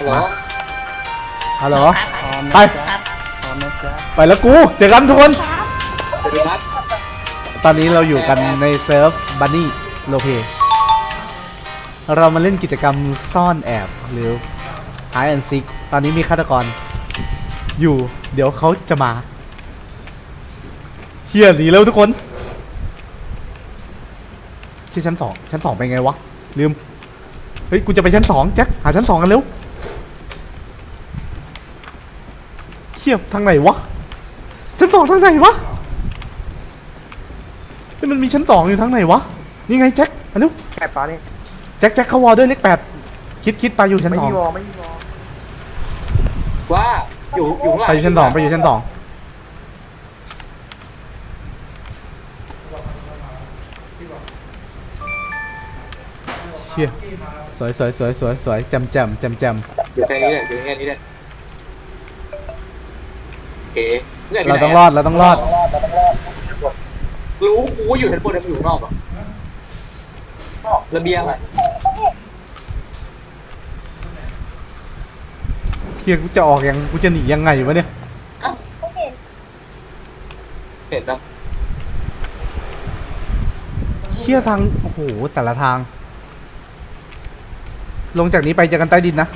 ฮัลโหลฮัลโหลพร้อมไปนะจ๊ะพร้อมนะจ๊ะไปแล้วกูเจอกันทุกคนสวัสดีครับตอนนี้เราอยู่กันในเซิร์ฟบันนี่โลเพเรามาเล่นกิจกรรมซ่อนแอบหรือ hide and seek ตอนนี้มีฆาตกร อยู่ เดี๋ยวเขาจะมาเฮียหนีแล้วทุกคนที่ชั้นสองชั้นสองไปไงวะลืมเฮ้ยกูจะไปชั้นสองแจ็คหาชั้นสองกันเร็ว เฮียทางไหนวะชั้นสองทางไหนวะเฮ้ยมันมีชั้นสองอยู่ทางไหนวะนี่ไงแจ็คอันนู้แค่ปลาเนี่ยแจ็คแจ็คเข้าวอลด้วยเลขแปดคิดคิดไปอยู่ชั้นไม่สองมีวอไม่มีวอว่าอยู่อยู่ข้างหลังไปอยู่ชั้นสองไปอยู่ชั้นสองเชี่ยสวยสวยสวยสวยสวยจำจำจำจอยู่แค่นี้แหละอยู่แค่นี้แหละโอ เคนี่ยำยู่เราไหนต้องรอดเราต้องรอด รู้กูว่าอยู่ชั้นบนแต่กูอยู่ข้างนอกอะระเบียงอะเฮียกูจะออกยังกูจะหนียังไงวะเนี่ย เห็นนะเฮียทาง โอ้โห แต่ละทาง ลงจากนี้ไปเจอกันใต้ดินนะ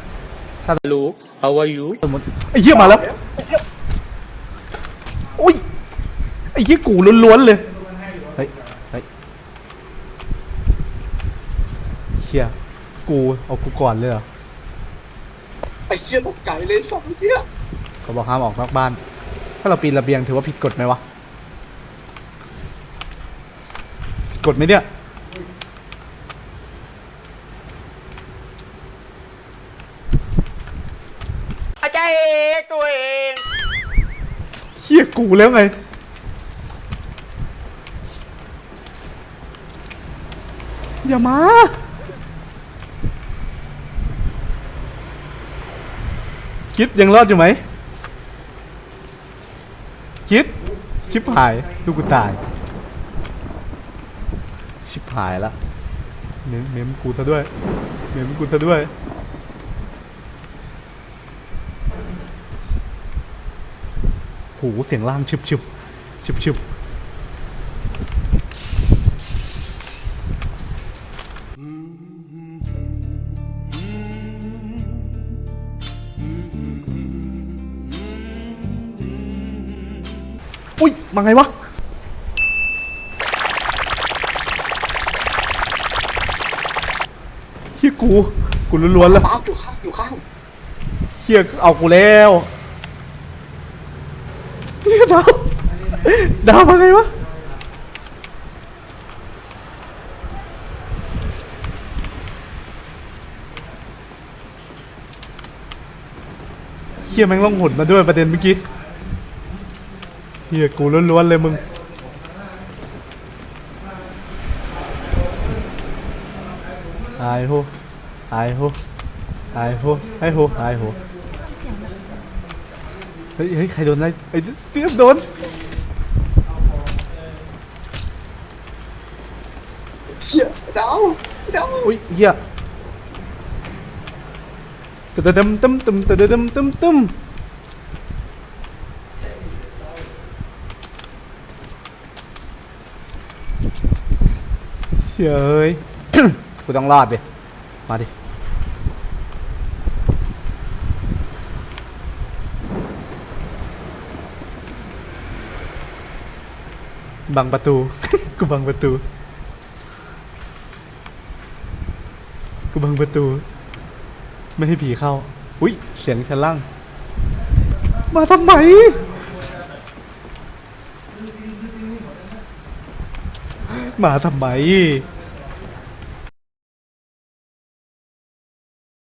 รู้ how are you สมมติไอ้เหี้ยมาแล้วโอ้ย ไอ้เหี้ยกูล้วนๆเลย เฮ้ย เฮ้ยเฮียกูเอากูก่อนเลยเหรอไอ้เหี้ยตกใจเลยสองเหี้ยเขาบอกห้ามออกนอกบ้าน ถ้าเราปีนระเบียงถือว่าผิดกฎไหมวะ ผิดกฎไหมเนี่ย อาจารย์เองตัวเองเฮียกูแล้วไง อย่ามา คิดยังรอดอยู่ไหม คิด ชิบหาย ลูกกูตาย ชิบหายละ เมมเมมกูซะด้วย เมมกูซะด้วย หูเสียงล่างชึบชึบชึบชึบ อุ้ยมาไงวะเฮียกู กูล้วนๆแล้วป้าอยู่ข้างอยู่ข้างเฮียเอากูแล้วเฮียดาวดาวมาไงวะเฮียแม่งล่องหนมาด้วยประเด็นเมื่อกี้เฮียกูล้วนๆเลยมึงไอ้โหไอ้โหไอ้โหไอ้โหไอ้โหเฮ้ยเฮ้ยใครโดนอะไรไอ้เตรียมโดนเหี้ยดาวดาวอุ้ยเฮียตึมตึมตึมตึมตึมตึมตึม เฮ้ยเอ้ย กูต้องรอดดิ มาดิ บังประตู กูบังประตู กูบังประตู ไม่ให้ผีเข้า อุ้ย เสียงชั้นล่าง มาทำไมมาทำไม